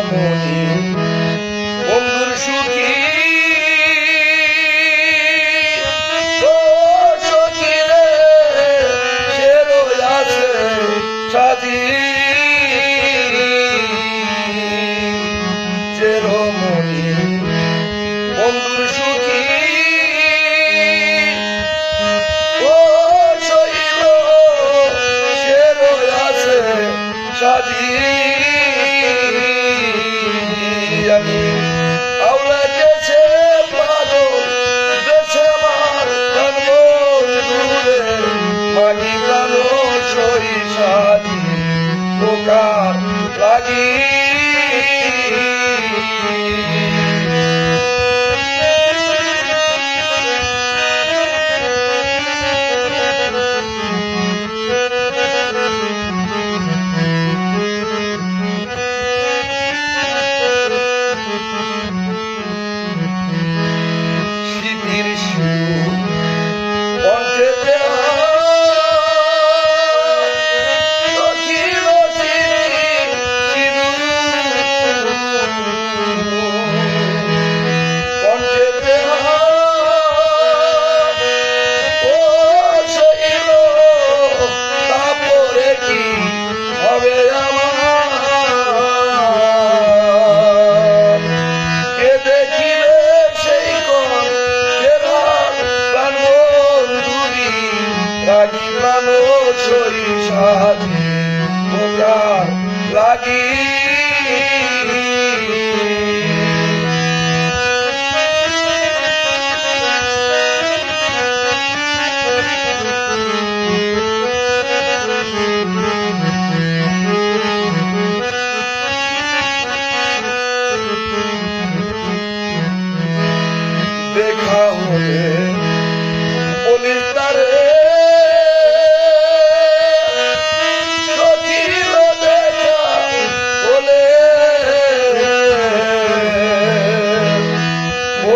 amen. সরিষা প্রকার লাগিয়ে মানুষ সাথে লাগি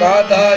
cada